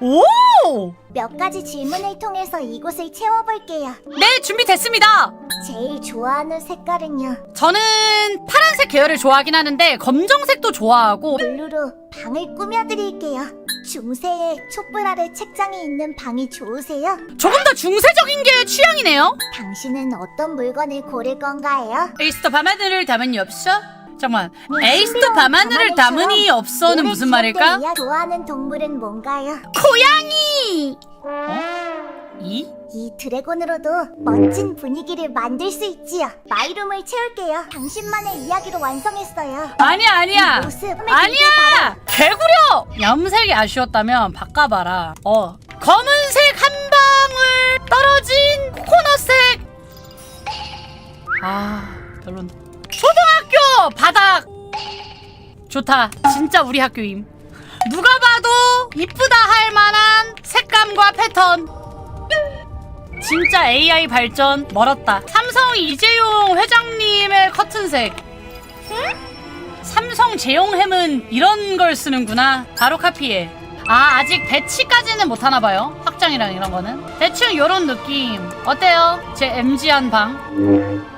오! 몇 가지 질문을 통해서 이곳을 채워볼게요. 네, 준비됐습니다. 제일 좋아하는 색깔은요? 저는 파란색 계열을 좋아하긴 하는데 검정색도 좋아하고 블루로 방을 꾸며드릴게요. 중세의 촛불 아래 책장이 있는 방이 좋으세요? 조금 더 중세적인 게 취향이네요. 당신은 어떤 물건을 고를 건가요? 에이스터 밤하늘을 담은이 없어? 잠깐만. 신비로운 밤하늘을 밤하늘처럼 담은이 없어는 무슨 말일까? 이야 좋아하는 동물은 뭔가요? 고양이! 어? 이? 이 드래곤으로도 멋진 분위기를 만들 수 있지요. 마이룸을 채울게요. 당신만의 이야기로 완성했어요. 아니야, 아니야. 이 모습 아니야! 개구려! 염색이 아쉬웠다면 바꿔봐라. 어. 검은색 한 방울 떨어진 코코넛색! 아, 별론. 바닥! 좋다. 진짜 우리 학교임. 누가 봐도 이쁘다 할 만한 색감과 패턴. 진짜 AI 발전 멀었다. 삼성 이재용 회장님의 커튼색. 삼성 제용햄은 이런 걸 쓰는구나. 바로 카피해. 아, 아직 배치까지는 못하나 봐요. 확장이랑 이런 거는. 대충 요런 느낌. 어때요? 제 MG한 방.